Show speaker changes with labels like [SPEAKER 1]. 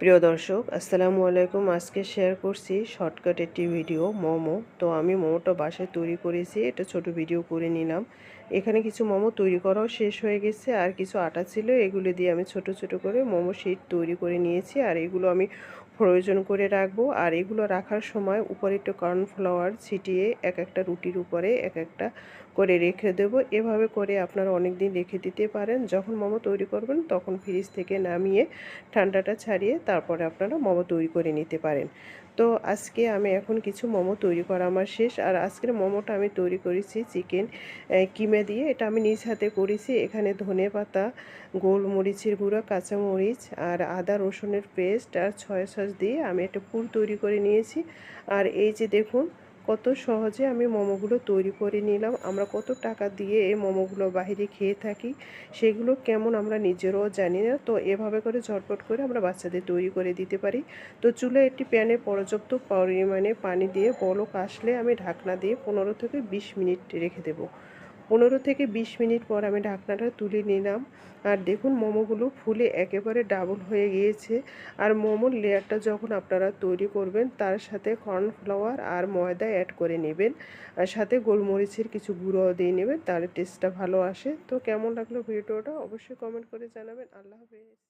[SPEAKER 1] প্রিয় দর্শক, আসসালামু আলাইকুম। আজকে শেয়ার করছি শর্টকাট একটি ভিডিও মোমো। তো আমি মোমোটা বাসায় তৈরি করেছি এটা ছোট ভিডিও করে নিলাম। এখানে কিছু মোমো তৈরি করাও শেষ হয়ে গেছে, আর কিছু আটা ছিল, এগুলো দিয়ে আমি ছোট ছোট করে মোমো শিট তৈরি করে নিয়েছি, আর এগুলো আমি প্রয়োজন করে রাখব। আর এগুলো রাখার সময় উপরে একটু কর্নফ্লাওয়ার ছিটিয়ে এক একটা রুটির উপরে এক একটা করে রেখে দেবো। এভাবে করে আপনারা অনেক দিন রেখে দিতে পারেন। যখন মোমো তৈরি করবেন, তখন ফ্রিজ থেকে নামিয়ে ঠান্ডাটা ছাড়িয়ে তারপরে আপনারা মোমো তৈরি করে নিতে পারেন। তো আজকে আমি এখন কিছু মোমো তৈরি করা আমার শেষ। আর আজকের মোমোটা আমি তৈরি করেছি চিকেন কিমে দিয়ে। এটা আমি নিজ হাতে করেছি। এখানে ধনে পাতা, গোলমরিচের গুঁড়ো, কাঁচামরিচ আর আদা, রসুনের পেস্ট আর ছয় সস দিয়ে আমি একটা পুর তৈরি করে নিয়েছি। আর এই যে দেখুন কত সহজে আমি মোমোগুলো তৈরি করে নিলাম, আমরা কত টাকা দিয়ে এই মোমোগুলো বাহিরে খেয়ে থাকি, সেগুলো কেমন আমরা নিজেরও জানি না। তো এভাবে করে ঝটপট করে আমরা বাচ্চাদের তৈরি করে দিতে পারি। তো চুলে একটি প্যানে পর্যাপ্ত পরিমাণে পানি দিয়ে বলক আসলে আমি ঢাকনা দিয়ে পনেরো থেকে বিশ মিনিট রেখে দেবো। পনেরো থেকে বিশ মিনিট পর আমি ঢাকনাটা তুলে নিলাম। আর দেখুন মোমোগুলো ফুলে একেবারে ডাবল হয়ে গিয়েছে। আর মোমোর লেয়ারটা যখন আপনারা তৈরি করবেন, তার সাথে কর্নফ্লাওয়ার আর ময়দা অ্যাড করে নেবেন। আর সাথে গোলমরিচের কিছু গুঁড়ো দিয়ে নেবেন তার টেস্টটা ভালো আসে। তো কেমন লাগল ভিডিওটা অবশ্যই কমেন্ট করে জানাবেন। আল্লাহ হাফেজ।